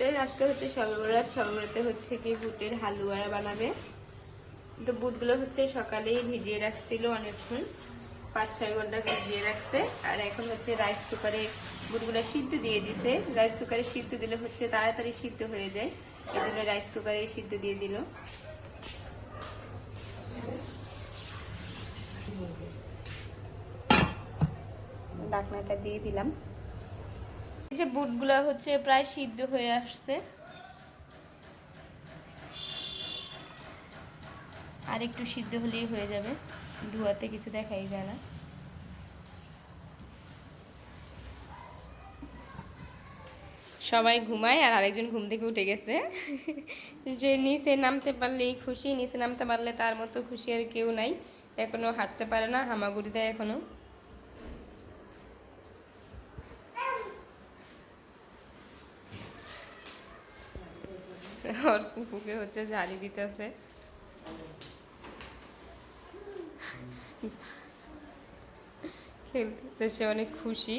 তো আজকে হচ্ছে সর্বরাত সর্বরাতে হচ্ছে কি বুটের হালুয়া বানাবে। তো বুটগুলো হচ্ছে সকালেই ভিজিয়ে রাখছিল অনেকক্ষণ পাঁচ ছয় ঘণ্টা ভিজিয়ে রাখছে। আর এখন হচ্ছে রাইস কুকারে বুটগুলো সিদ্ধ দিয়ে দিছে। রাইস কুকারে সিদ্ধ দিলে হচ্ছে তাড়াতাড়ি সিদ্ধ হয়ে যায়। এই জন্য রাইস কুকারে সিদ্ধ দিয়ে দিল। ডাকনাটা দিয়ে দিলাম। যে বুটগুলো হচ্ছে প্রায় সিদ্ধ হয়ে আসছে। আর একটু সিদ্ধ হলেই হয়ে যাবে। ধোয়াতে কিছু দেখাই যায় না। সবাই ঘুমায় আর আরেকজন ঘুম থেকে উঠে গেছে। যে নিচে নামতে পারলেই খুশি, নিচে নামতে পারলে তার মতো খুশি আর কেউ নাই। এখনও হাঁটতে পারে না, হামাগুড়ি দেয় এখনও। ওর পুকুকে হচ্ছে ঝাড়ি দিতেছে। খেলতেছে, সে অনেক খুশি।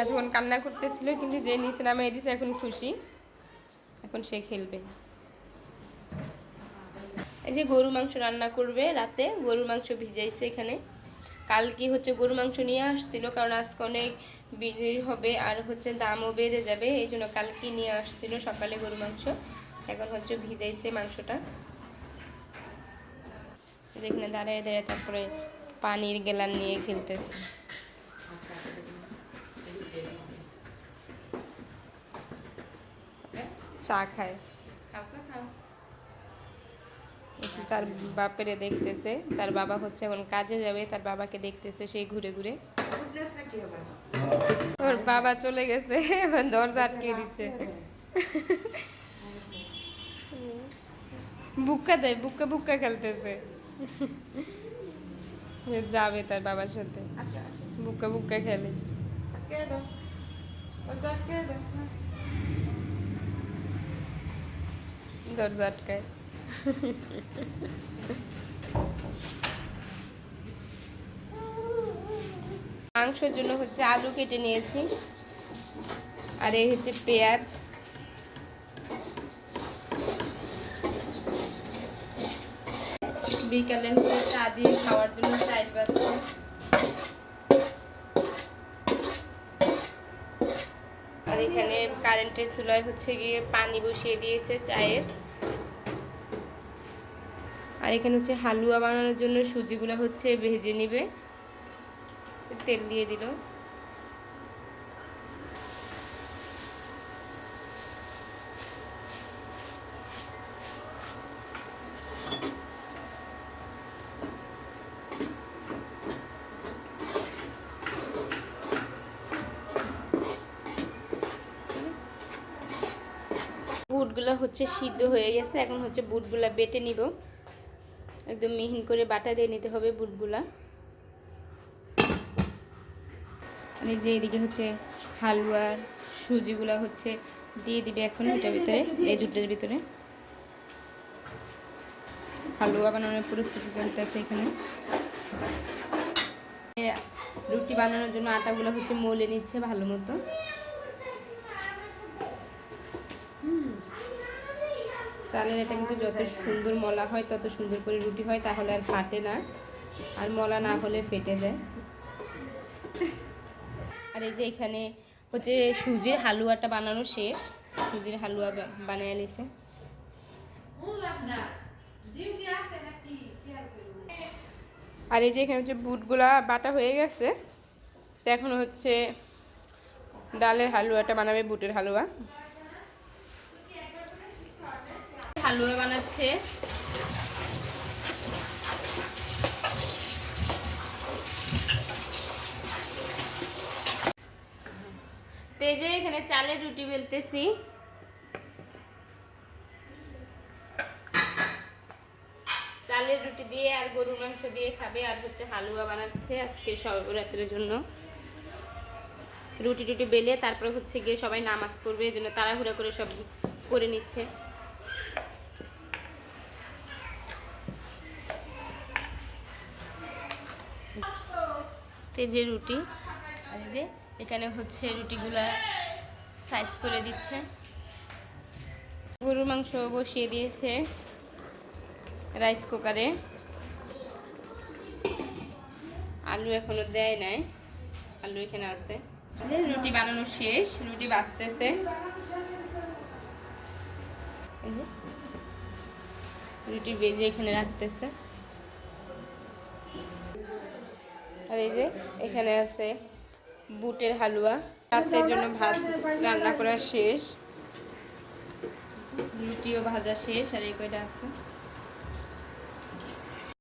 এতক্ষণ কান্না করতেছিল, কিন্তু যে নিচে নামে দিছে এখন খুশি। এখন সে খেলবে। এই যে গরু মাংস রান্না করবে রাতে গরু মাংস ভিজাইছে এখানে। কালকে হচ্ছে গরু মাংস নিয়ে আসছিল, কারণ আজকে অনেক বিক্রি হবে আর হচ্ছে দামও বেড়ে যাবে, এই জন্য কালকে নিয়ে আসছিল সকালে গরু মাংস। এখন হচ্ছে ভিজাইছে মাংসটা। যেখানে দাঁড়িয়ে দাঁড়িয়ে তারপরে পানির গেলান নিয়ে খেলতেছে। চা খায়। তার বাপেরে দেখতেছে তার বাবা হচ্ছে এখন কাজে যাবে তার বাবাকে দেখতেছে সেই ঘুরে ঘুরে। ওর বাবা চলে গেছে এখন দরজা আটকে দিচ্ছে। বুক্কা দেয় বুক্কা বুক্কা খেলতেছে। যাবে তার বাবার সাথে। বুক্কা বুক্কা খেলে। দরজা আটকায়। মাংসের জন্য হচ্ছে আলু কেটে নিয়েছি। আর এই হচ্ছে পেঁয়াজ। বিকালে হচ্ছে চা দিয়ে খাওয়ার জন্য চাই পাচ্ছি আর এখানে কারেন্টের চুলায় হচ্ছে গিয়ে পানি বসিয়ে দিয়েছে চায়ের। আর এখানে হচ্ছে হালুয়া বানানোর জন্য সুজিগুলো হচ্ছে ভেজে নিবে। তেল দিয়ে দিল। বুটগুলো হচ্ছে সিদ্ধ হয়ে গেছে। এখন হচ্ছে বুটগুলা বেটে নিব। একদম মিহিন করে বাটা দিয়ে নিতে হবে বুটগুলা। মানে যে এদিকে হচ্ছে হালুয়ার সুজিগুলা হচ্ছে দিয়ে দিবে এখন এটার ভিতরে, এই দুটোর ভিতরে। হালুয়া বানানোর প্রস্তুতি চলতেছে এখানে। রুটি বানানোর জন্য আটাগুলো হচ্ছে মলে নিচ্ছে ভালো মতো। চালের এটা কিন্তু যত সুন্দর মলা হয়, তত সুন্দর করে রুটি হয়, তাহলে আর ফাটে না। আর মলা না হলে ফেটে যায়। আর এই যে এখানে হচ্ছে সুজির হালুয়াটা বানানো শেষ। সুজির হালুয়া বানিয়ে নিছে। আর এই যে এখানে হচ্ছে বুটগুলা বাটা হয়ে গেছে। তো এখন হচ্ছে ডালের হালুয়াটা বানাবে বুটের হালুয়া। হালুয়া বানাচ্ছে। তেজে এখানে চালের রুটি বেলতেছি। চালের রুটি দিয়ে আর গরুর মাংস দিয়ে খাবে আর হচ্ছে হালুয়া বানাচ্ছে আজকে সর্বরাত্রের জন্য। রুটি টুটি বেলে তারপরে হচ্ছে গিয়ে সবাই নামাজ পড়বে, এই জন্য তাড়াহুড়া করে সব করে নিচ্ছে। তেজে রুটি এই যে এখানে হচ্ছে রুটিগুলা সাইজ করে দিচ্ছে। গরুর মাংস বসিয়ে দিয়েছে রাইস কুকারে আলু এখনও দেয় নাই, আলু এখানে আছে। রুটি বানানো শেষ, রুটি বাঁচতেছে। রুটি বেজে এখানে রাখতেছে। আর এই যে এখানে আছে বুটের হালুয়া। রাতের জন্য ভাত রান্না করা শেষ। রুটিও ভাজা শেষ, আর এই কয়টা আছে?